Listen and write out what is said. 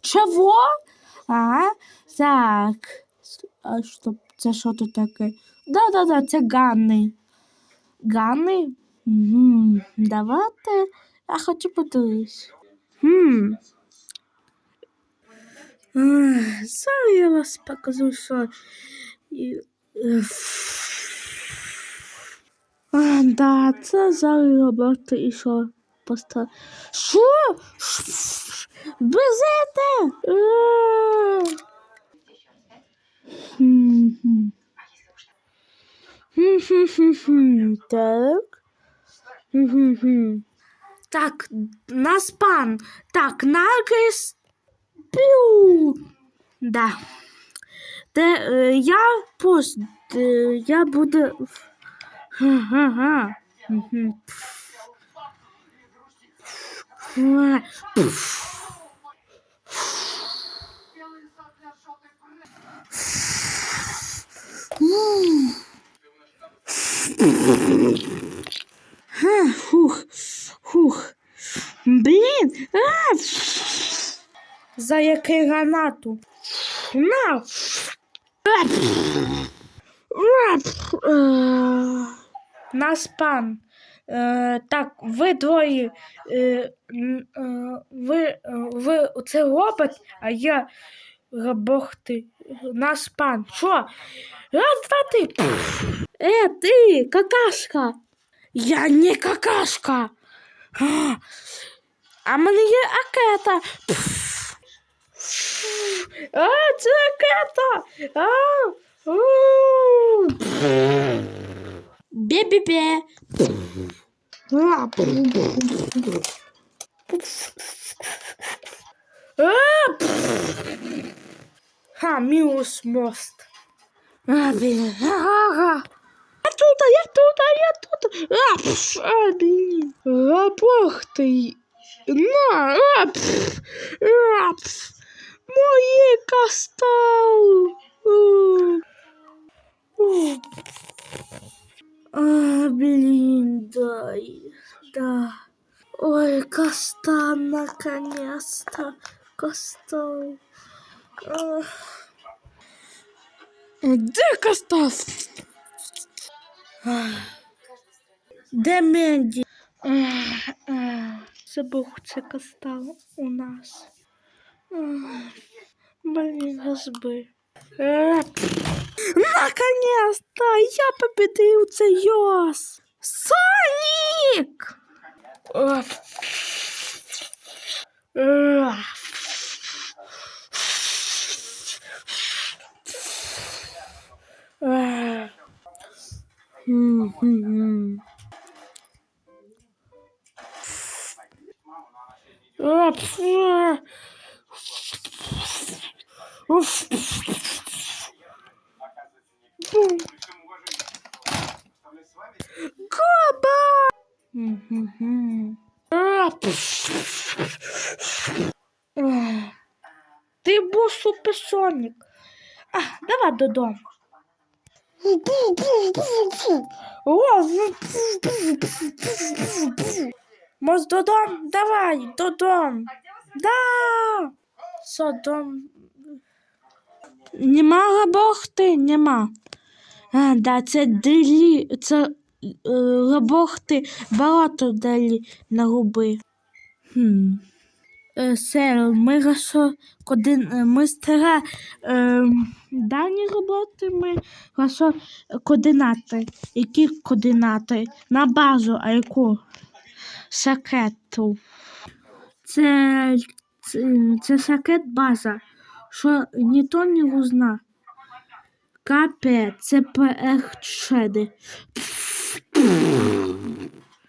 Чого? А, так. А що, це що тут таке? Да-да-да, це Ганни. Ганни? Угу. Давайте. Я хочу подивитись. Хм. Зараз я вас покажу, що. А, да, це зараз роботи і що? Просто. Що? Безете! Е. Хм-хм. Хм-хм-хм-хм. Так. Так, нас пан. Так, накис. Піу. Да. Де, е, я пост. Е, я буду. Ага. Мгм. Ой, Ха, Фух, фух. Блін. А! За яке гранату? На. Нас пан. Е, так, ви двоє. Е, е, ви, е, ви це робот, а я рабохти. Нас пан. Що? Раз, два, три. Е, ти, какашка. Я не какашка. А, А в мене є акета. А, це акета. А, у. Бе-бе-бе. А, А, Ха, мінус мост. А, блін. Ага. Тут, я тут, я тут. А, пф, а, блін. А, бог ти. На, а, пф, а, пф. Моє кастал. У. У. А, блин, дай, да. Ой, кастан, наконец-то. Кастан. Ах. Де кастан? Де Менді? Це був це кастал у нас. Блин. Ах. Наконец-то я победил Цейос! Соник! Ти був суперсонік. А, давай додому. О, Може додому? Давай, додому. Да. Що, дом? Нема лабохти? Нема. А, да, це далі, це е, лабохти багато далі на губи. Хм. Сер, ми гасо, коди, е, ми стара е, дані роботи, ми гасо координати. Які координати? На базу, а яку? Сакету. Це, це, це сакет база, що ніхто не узна. КП, це ПР.